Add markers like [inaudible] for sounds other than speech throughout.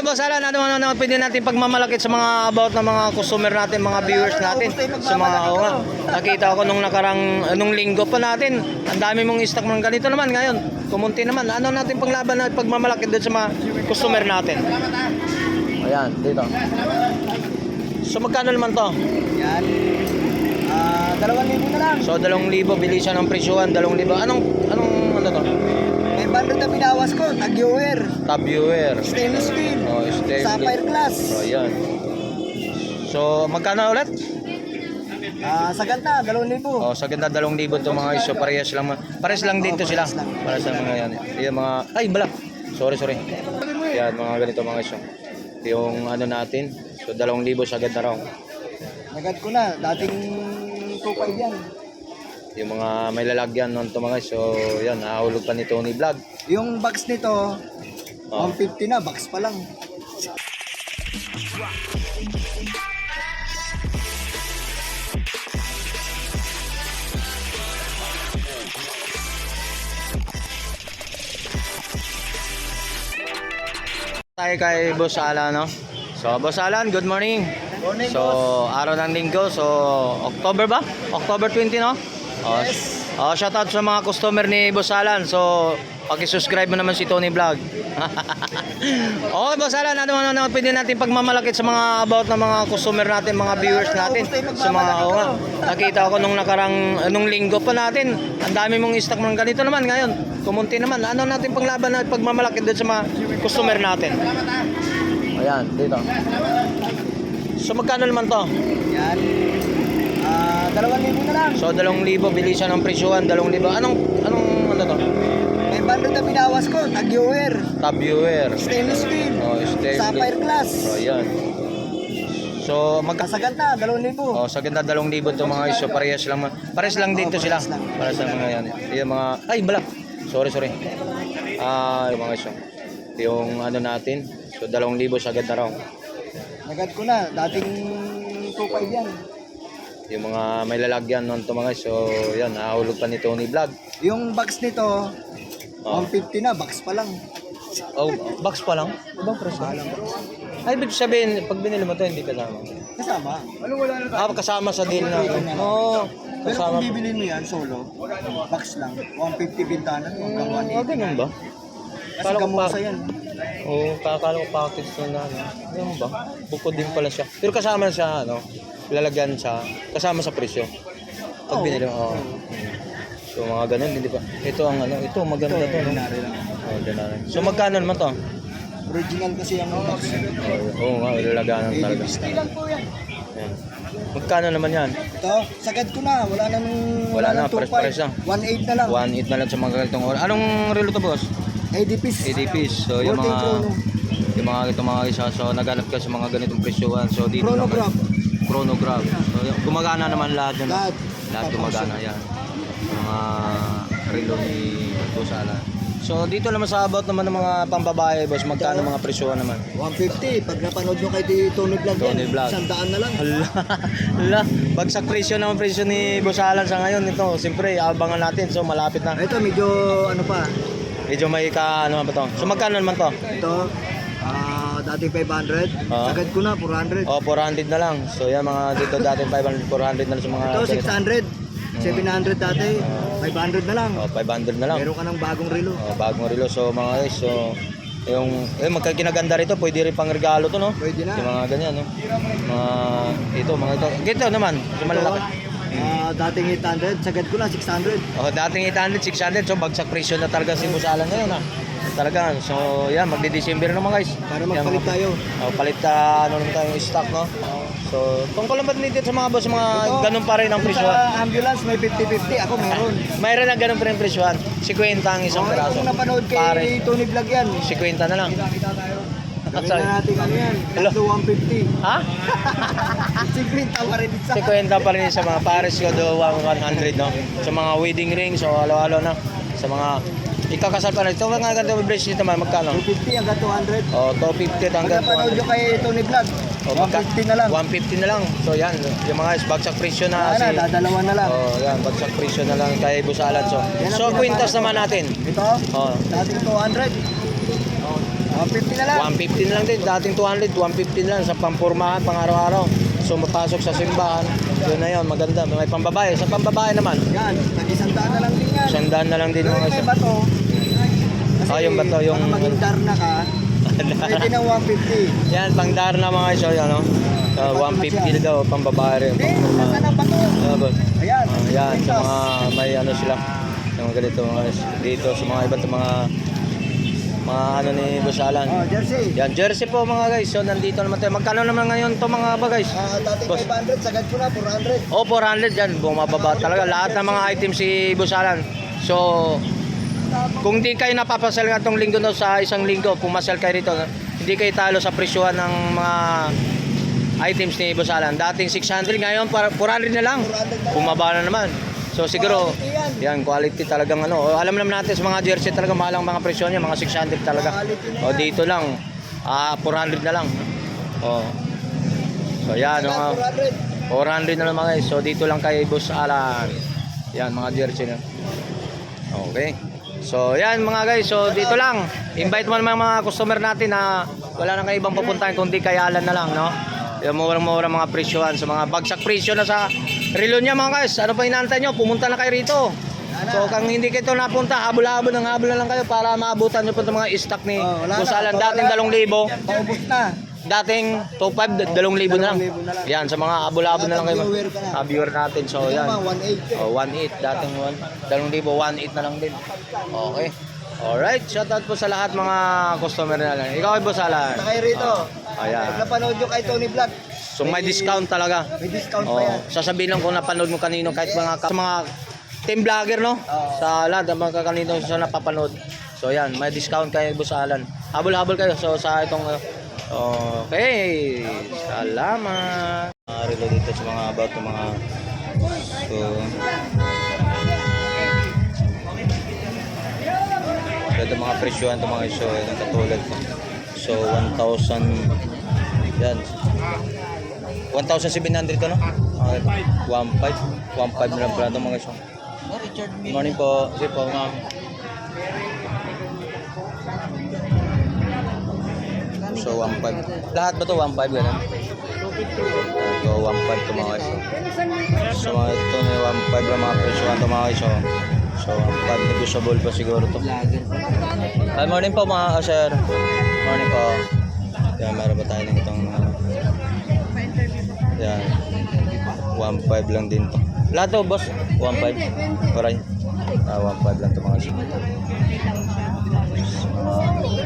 Okay, boss Alan, ano ano ano pwede natin pagmamalakit sa mga about ng mga customer natin, mga viewers natin. Sa mga nga. Nakita ko nung nakarang nung linggo pa natin, ang dami mong stock ng ganito naman ngayon. Kumunti naman. Ano natin panglaban na pagmamalakit doon sa mga customer natin? Ayan, dito. So magkano naman to? Yan. Ah, dalawang libo na lang. So 2,000 bilisan ng presyuhan, 2,000. Anong anong ano to? May bundle na binawas ko. Tag-viewer. Top viewer. Stainless steel. Oh, stainless. Sapphire glass. So ayan. So magkano ulit? Ah, sa ganda, dalawang libo. Oh, sa ganda 2,000 to mga iso, parehas lang. ma- Parehas lang dito Oh, sila. parehas lang. Para sa mga yan. Yung mga ay bala. Sorry, sorry. Yan mga ganito mga iso. Yung ano natin. So 2,000 sa ganda raw. Nagad ko na. Dating 2.5 yan. Yung mga may lalagyan nun to mga iso. Yan, nahulog pa ni Tony Vlog. Yung box nito, Oh. 150 na. Box pa lang. Tayo kay Boss Alan, no? So, Boss Alan, good morning. Morning, So, araw ng linggo. So, October ba? October 20, no? Oh, Yes. Oh, shout out sa mga customer ni Boss Alan. So, paki-subscribe mo naman si Tony Vlog. [laughs] okay, Boss Alan, ano ano ano pwede natin pagmamalakit sa mga about ng mga customer natin, mga viewers natin. Sa mga oo nga. Nakita ko nung nakarang nung linggo pa natin, ang dami mong stock ng ganito naman ngayon. Kumunti naman. Ano natin panglaban na pagmamalakit doon sa mga customer natin? Ayan, dito. So magkano naman to? Yan. Ah, dalawang libo na lang. So 2,000 bilisan ng presyuhan, 2,000. Anong anong ano to? Bundle na binawas ko. Tag-viewer. Top viewer. Stainless steel. Oh, stainless. Sapphire glass. So ayan. So magka Sa ganda, dalawang libo. Oh, sa ganda 2,000 to mga iso, parehas lang. Parehas lang dito Oh, sila. parehas lang. Mga yan. Yung mga ay bala. Sorry, sorry. Ah, yung mga iso. Yung ano natin. So 2,000 sa ganda raw. Nagad ko na. Dating 2.5 yan. Yung mga may lalagyan nun to mga iso. Yan, nahulog pa ni Tony Vlog. Yung box nito, Oh. 150 na. Box pa lang. Oh, box pa lang? Ibang presyo? Ay, ibig sabihin, pag binili mo to, hindi kasama. Kasama. Ano wala na Ah, kasama sa deal na. Oo, oh, Pero kasama. kung bibilin mo yan, solo, box lang. 150 bintanan hanggang Ah, 180. ganun ba? Kasi Kala ko gamusa pa- yan. Oo, oh, kakala ko package na na. ano. Ganun ba? Bukod din pala siya. Pero kasama na siya, ano, lalagyan sa, kasama sa presyo. Pag Oo. binili mo, oo. Mm. So, mga ganun, hindi pa. Ito ang ano, ito maganda Ito, to. No? ordinary. Oh, dinari. So, magkano naman to? Original kasi yung box. Oo oh, nga, ilalaganan talaga. lang po yan. Yan. Magkano naman yan? Ito, sagad ko na. Wala na nung... Wala na, nang 2.5. lang. 1.8 na lang. 1.8 na lang sa mga ganitong oras. Anong relo to, boss? ADPs. ADPs. So, yung Golden mga... Chrono. Yung mga ito mga isa. So, naghanap ka sa mga ganitong presyohan. So, dito naman- Chronograph. Chronograph. So, yung- gumagana naman lahat yun. no? Lahat. Lahat gumagana yan. Mga relo ni Busala. So, dito naman sa about naman ng mga pambabae, boss, magkano mga presyohan naman? 150. Pag napanood nyo kay Di- Tony Vlog Tony yan, Vlog. isang daan na lang. Hala, hala. Bagsak presyo naman presyo ni Boss Alan sa ngayon ito. Siyempre, abangan natin. So, malapit na. Ito, medyo ano pa. Medyo may ka, ano ba to? So, magkano naman to? Ito, ah dating 500. Ah. Sagad ko na, 400. Oh, 400 na lang. So, yan mga dito dati 500, 400 na lang sa mga... Ito, 600. 700 dati. 500 na lang. Oh, 500 na lang. Meron ka ng bagong relo. Oh, bagong relo. So, mga guys, so... Yung, eh, magkakinaganda rito, pwede rin pang regalo to, no? Pwede na. Yung mga ganyan, no? Mga, ito, mga ito. Ito naman, yung malalaki. Ah, dating 800, sagad ko na 600. Oh, dating 800, 600. So, bagsak presyo na talaga si Boss Alan ngayon, ha? Talaga. So, yan, magdi-December naman, guys. Para magpalit tayo. Oh, palit ka, ano naman tayo, stock, no? So, tungkol ba dito sa mga boss, mga Ito, ganun pa rin ang Sa presyohan? ambulance, may 50-50. Ako meron. Mayroon na ganun pa rin presyohan. 50 ang isang Okay, piraso. kung napanood kay Pare, Tony Vlog yan. 50 na lang. Gawin Sorry. na natin ano yan. Hello. Tatlo 150. Ha? [laughs] 50 pa rin isa. 50 pa rin sa mga pares ko do 100 no. Sa mga wedding rings o halo-halo na. Sa mga ikakasal pa na. Ito mga ganito bracelet naman magkano? 250 hanggang 200. O, 250 Pag hanggang napanood nyo 200. kay Tony Vlog, O, magka- 150 na lang. 150 na lang. So yan, yung mga bagsak presyo na Wala si na, dadalawa na lang. Oh, yan, bagsak presyo na lang kay Busalan. So, Yan ang so ko. naman natin. Ito, Oh, dating 200. 150 na lang. 150 na lang din. Dating 200, 150 na lang sa pampurmahan, pang araw-araw. So mapasok sa simbahan, yun na yun, maganda. May pambabae. Sa pambabae naman, Yan, tag-isang daan na lang din yan. sandaan na lang din mga yung may isa. bato, kasi Ah, yung bato, yung- baka maging darna ka, pwede ng 150. Yan, pang na mga isa, yan, no? So, 150 daw, pambabae rin. Hindi, na bato. Ah, boss. Ayan. Ah, yan, sa mga may ano sila. Sa mga ganito, mga dito, sa mga iba't mga mga ano ni Boss Alan. Oh, jersey. Yan, jersey po mga guys. So, nandito naman tayo. Magkano naman ngayon to mga ba guys? Ah, dating Boss. 500, sagad ko na 400. O, 400 yan. Bumababa talaga. Lahat ng mga items si Boss Alan. So, kung di kayo napapasal nga itong linggo no, sa isang linggo, pumasal kayo rito, hindi kayo talo sa presyohan ng mga items ni Boss Alan. Dating 600, ngayon para 400 na lang. 400 na. Bumaba na naman. So siguro, Quality yan, quality talagang ano. O, Alam naman natin sa mga jersey talaga mahal ang mga presyo niya, mga 600 talaga. O yan. dito lang, ah 400 na lang. O. So yan, mga 400. 400 na lang mga guys. So dito lang kay Boss Alan. Yan mga jersey na. Okay. So yan mga guys. So dito lang. Invite mo naman mga customer natin na wala na kayo ibang pupuntahan kundi kay Alan na lang, no? Yung murang-mura mga presyohan sa mga bagsak presyo na sa relo niya mga guys. Ano pa inaantay nyo? Pumunta na kayo rito. So kung hindi kayo napunta, habol-habol ng habol na lang kayo para maabutan nyo po itong mga stock ni Oh, wala Boss na. Alan. Wala Dating na. 2,000. Paubos na. Dating top 5, 2,000 na lang. 2,000 na lang. Yan, sa mga abol-abol na lang kayo. Ah, viewer natin. So, Yan yan. mga 180. Oh, 1.8 dating 1. 2,000, 1.8 na lang din. Okay. Alright, shoutout po sa lahat mga customer na lang. Ikaw ay boss Alan. Na kayo rito. Oh, ayan. Napanood nyo kay Tony Vlog, So may discount talaga. may discount pa Oh, yan. sasabihin lang kung napanood mo kanino kahit mga sa mga team vlogger no. Oo. Sa lahat ng mga kanino sa napapanood. So yan, may discount kayo boss Alan. Habol-habol kayo so sa itong uh, Okay, salamat. Relo dito sa mga about ng mga so Ito mga presyohan ito mga iso, yung katulad ko. So 1,000 yan. 1,700 to no? Okay. 1,500. 1,500 na lang pala mga iso. Good morning po. Sige po ma'am. So 1,500. Lahat ba to 1,500 ganun? Ito 1,500 to mga iso. So mga ito na 1,500 lang mga presyohan to mga iso. So 1,500 negotiable pa siguro to. Hi, morning po mga sir. Morning po. Yan, meron ba tayo ng itong ano? Yan. 1.5 lang din to. Lahat to, boss. 1.5. Oray. Ah, 1.5 lang to mga sir. Sa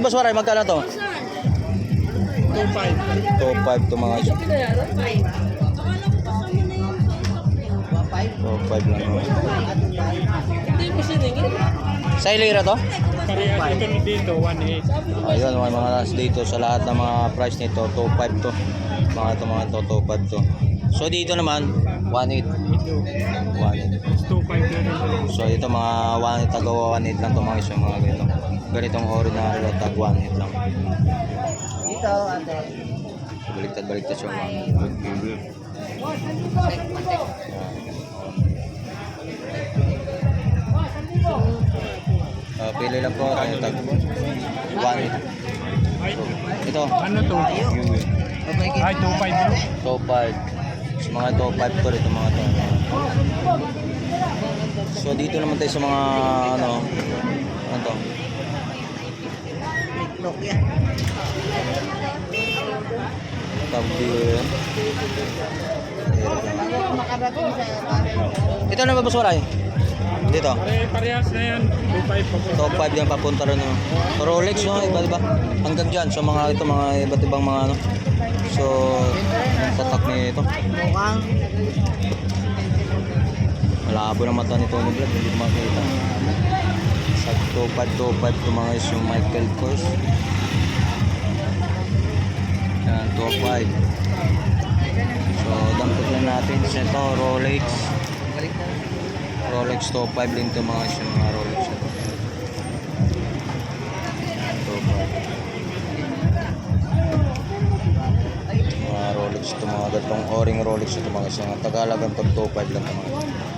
Ito boss Waray, magkano to? 2.5 2.5 to mga iso. 2.5 lang? Sa Ilira to? Ito dito, 1.8. Ayun, may mga nas dito sa lahat ng mga price nito, 2.5 to. Mga to mga to, 2.5 to. So dito naman, 1.8. 1.8. 2.5 na rin. So ito mga 1 taga 1.8 lang to mga iso mga ganito. Ganitong ordinary lang tag 1.8 lang. Dito, ate. Baliktad baliktad siya mga. Uh, pili lang po tayo tag 1.8. Ay, Ito, ano to? Ay, 2.5 na. top 5. Sa mga top 5 to dito mga to. So dito naman tayo sa mga ano ano to? Nokia. Beer. Ito na ba boss Waray? Dito. Pare, parehas na yan. 2.5 pa po. Top 5 yan papunta rin no. Rolex no, iba iba. Hanggang diyan so mga ito mga iba't ibang mga ano. So tatak ni ito. Mukhang. Malabo ng mata ni Tony Vlog, hindi ko makita. Sa top 5 top 5 to mga yung Michael Kors. Yan, 2.5. So, dampot lang natin. So, ito, Rolex. Rolex 2.5 din ito mga siya, mga Rolex. ito. 2.5. Mga Rolex ito, mga gatong o-ring Rolex ito mga siya. Ang Tagalagang pag 2.5 lang ito mga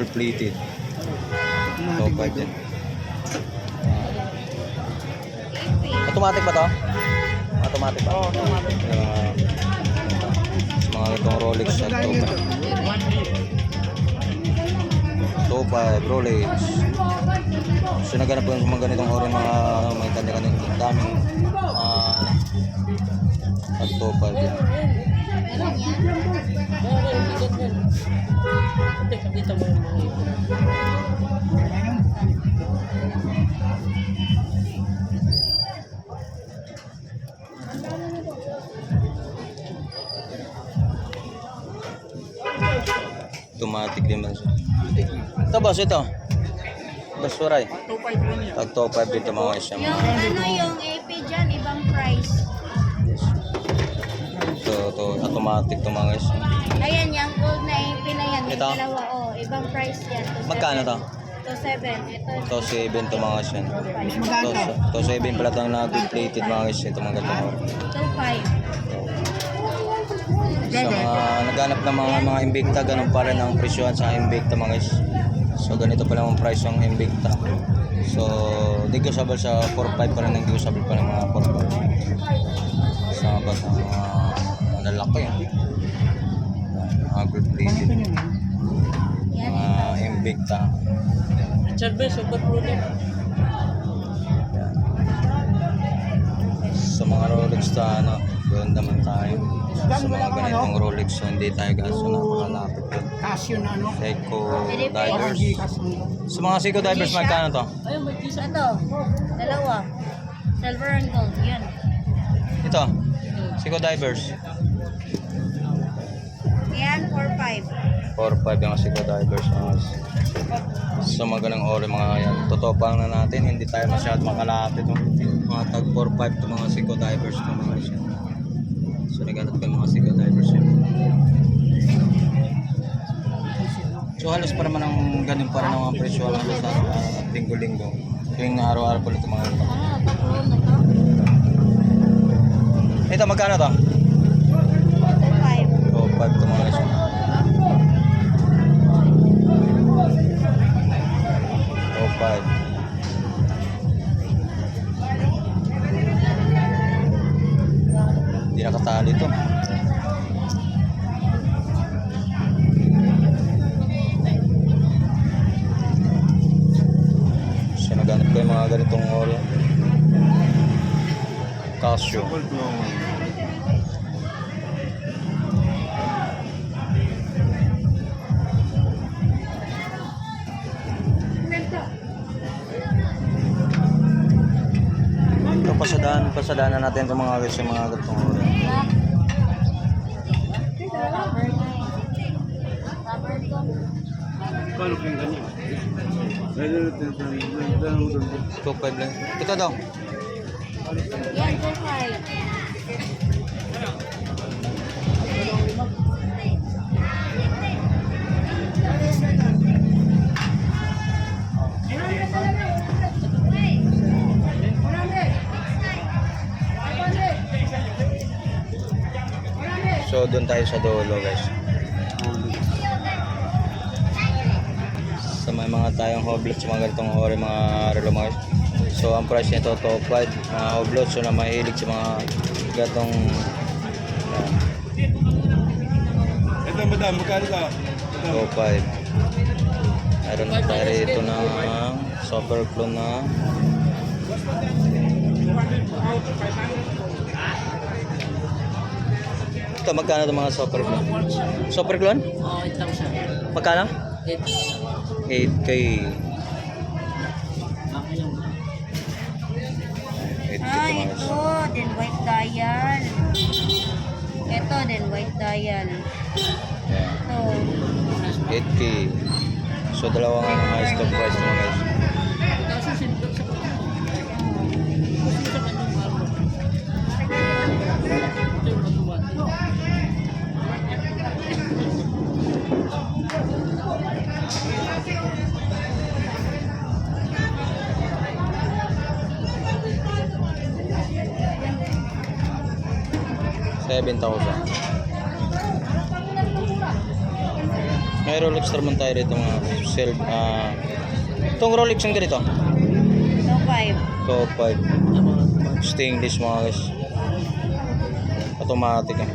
ano, gold plated. Top 5 din. Automatic ba to? Automatic ba? Oo, automatic. sa mga itong Rolex na top 5. Top 5, Rolex. So naghanap ko ng mga ganitong ori mga ano, may kanya-kanya daming uh, at top 5 yan. Automatic din man siya. Ito boss, ito. Basuray. 2.5 lang yan. Tag top 5 dito mga isya. Yung ano yung Ito, automatic to mga isya. Ayan, yung gold na AP na yan. Ito? dalawa, oh. Ibang price yan. To Magkano to? To 7. Ito, Ito 7 to mga isya. Ito, ito 7 pala itong na good plated mga isya. Ito mga ganito. to 5. Sa mga naghanap ng mga mga Invicta, ganun pa rin ang presyohan sa Invicta mga is. So ganito pa lang ang price ng Invicta. So negotiable sa 4.5 pa rin, negotiable pa rin mga 4.5. Sa ba sa mga lalaki. Mga good plated. Yan. Mga Invicta. Charbe, super pro din. Yan. Sa mga Rolex ta ano, doon naman tayo. Sa mga ganitong Rolex, so hindi tayo gaso na makalapit doon. Casio na ano. Seiko. Divers. Sa mga Seiko Divers, magkano to? Ito, dalawa. Silver and gold. Yan. Ito, Seiko Divers. Yan, 4-5. 4-5 yung Seiko Divers. mga s- Sa mga ganang ori mga yan. Totoo pa na natin, hindi tayo masyad makalapit. oh. Mga tag 4-5 to mga Seiko Divers to mga siya. So naghanap ko mga Seiko Divers yun. So halos pa naman ang ganun pa rin ang mga presyo halos sa uh, linggo-linggo. Tuwing araw-araw po ito mga ito. Ah, patrol na to. Ito, magkano to? 2-5. Oh, 5 to mga siya. Oh, 5. Hindi nakatali to. Pasadaan na natin itong mga guys, yung mga kung ganyan? Ito, 5 lang. Ito daw. Yan, 2-5. So, doon tayo sa dulo guys. Sa may mga tayong hoblets, mga ganitong ori, mga relo mga guys. So, ang price nito, top 5, mga hoblets, so na mahilig sa mga gatong uh, Ito madam, magkano ka? top 5. Meron na tayo rito ng super clone na Ito, magkano itong mga super clone? Super clone? Oo, ito lang siya. Magkano? 8K. Okay lang. 8K Ay, ito. Then white dial. Ito din, white dial. Ito. 8K. So, dalawang high stock price naman guys. 7,000 may Rolex naman tayo rito mga self uh, itong Rolex ang ganito? 2,5 2,5 stainless mga guys. Automatic eh.